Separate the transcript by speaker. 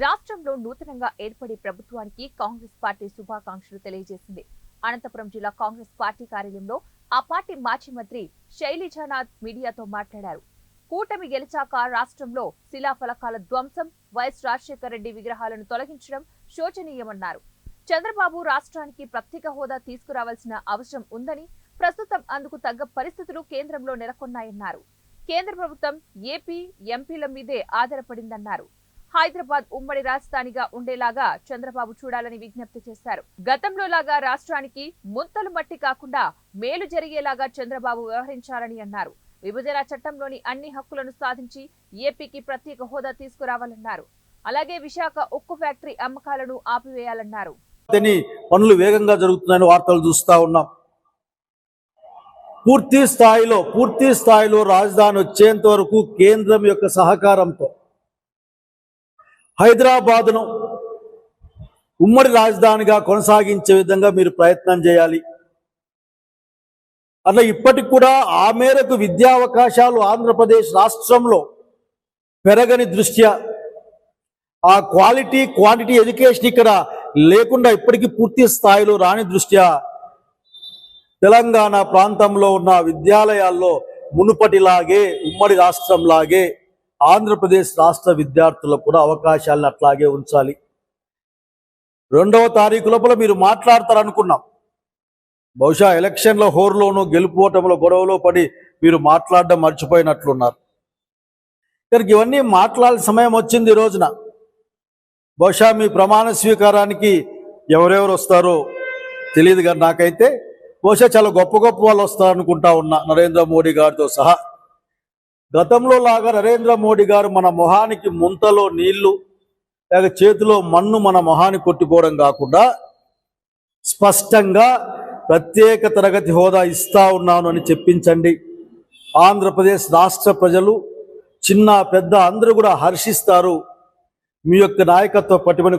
Speaker 1: రాష్ట్రంలో నూతనంగా ఏర్పడే ప్రభుత్వానికి కాంగ్రెస్ పార్టీ శుభాకాంక్షలు తెలియజేసింది. అనంతపురం జిల్లా కాంగ్రెస్ పార్టీ కార్యాలయంలో ఆ పార్టీ మాజీ మంత్రి శైలిజానాథ్ మీడియాతో మాట్లాడారు. కూటమి గెలిచాక రాష్ట్రంలో శిలాఫలకాల ధ్వంసం వైఎస్ రాజశేఖర రెడ్డి విగ్రహాలను తొలగించడం శోచనీయమన్నారు. చంద్రబాబు రాష్ట్రానికి ప్రత్యేక హోదా తీసుకురావాల్సిన అవసరం ఉందని ప్రస్తుతం అందుకు తగ్గ పరిస్థితులు కేంద్రంలో నెలకొన్నాయన్నారు. కేంద్ర ప్రభుత్వం ఏపీ ఎంపీల మీదే ఆధారపడిందన్నారు. హైదరాబాద్ ఉమ్మడి రాజధానిగా ఉండేలాగా చంద్రబాబు చూడాలని విజ్ఞప్తి చేశారు. గతంలో లాగా రాష్ట్రానికి ముంతలు మట్టి కాకుండా మేలు జరిగేలాగా చంద్రబాబు వ్యవహరించాలని అన్నారు. విభజన చట్టంలోని అన్ని హక్కులను సాధించి ఏపీకి ప్రత్యేక హోదా తీసుకురావాలన్నారు. అలాగే విశాఖ ఉక్కు ఫ్యాక్టరీ అమ్మకాలను ఆపివేయాలన్నారు.
Speaker 2: పనులు వేగంగా జరుగుతున్నాయని వార్తలు చూస్తా ఉన్నాం. పూర్తి స్థాయిలో పూర్తి స్థాయిలో రాజధాని వచ్చేంత వరకు కేంద్రం యొక్క సహకారంతో హైదరాబాదును ఉమ్మడి రాజధానిగా కొనసాగించే విధంగా మీరు ప్రయత్నం చేయాలి. అట్లా ఇప్పటికి కూడా ఆ మేరకు విద్యా అవకాశాలు ఆంధ్రప్రదేశ్ రాష్ట్రంలో పెరగని దృష్ట్యా ఆ క్వాలిటీ క్వాంటిటీ ఎడ్యుకేషన్ ఇక్కడ లేకుండా ఇప్పటికీ పూర్తి స్థాయిలో రాని దృష్ట్యా తెలంగాణ ప్రాంతంలో ఉన్న విద్యాలయాల్లో మునుపటిలాగే ఉమ్మడి రాష్ట్రంలాగే ఆంధ్రప్రదేశ్ రాష్ట్ర విద్యార్థులకు కూడా అవకాశాలను అట్లాగే ఉంచాలి. రెండవ తారీఖు లోపల మీరు మాట్లాడతారనుకున్నాం. బహుశా ఎలక్షన్ల హోరులోనూ గెలుపోవటంలో గొడవలో పడి మీరు మాట్లాడడం మర్చిపోయినట్లున్నారు. ఇక్కడికి ఇవన్నీ మాట్లాడాల్సిన సమయం వచ్చింది ఈ రోజున. బహుశా మీ ప్రమాణ స్వీకారానికి ఎవరెవరు వస్తారో తెలియదు కానీ నాకైతే బహుశా చాలా గొప్ప గొప్ప వాళ్ళు వస్తారనుకుంటా ఉన్నా నరేంద్ర మోడీ గారితో సహా. గతంలో లాగా నరేంద్ర మోడీ గారు మన మొహానికి ముంతలో నీళ్ళు లేక చేతిలో మన్ను మన మొహాన్ని కొట్టుకోవడం కాకుండా స్పష్టంగా ప్రత్యేక తరగతి హోదా ఇస్తా ఉన్నాను అని చెప్పించండి. ఆంధ్రప్రదేశ్ రాష్ట్ర ప్రజలు చిన్న పెద్ద అందరూ కూడా హర్షిస్తారు. మీ యొక్క నాయకత్వ పటిమని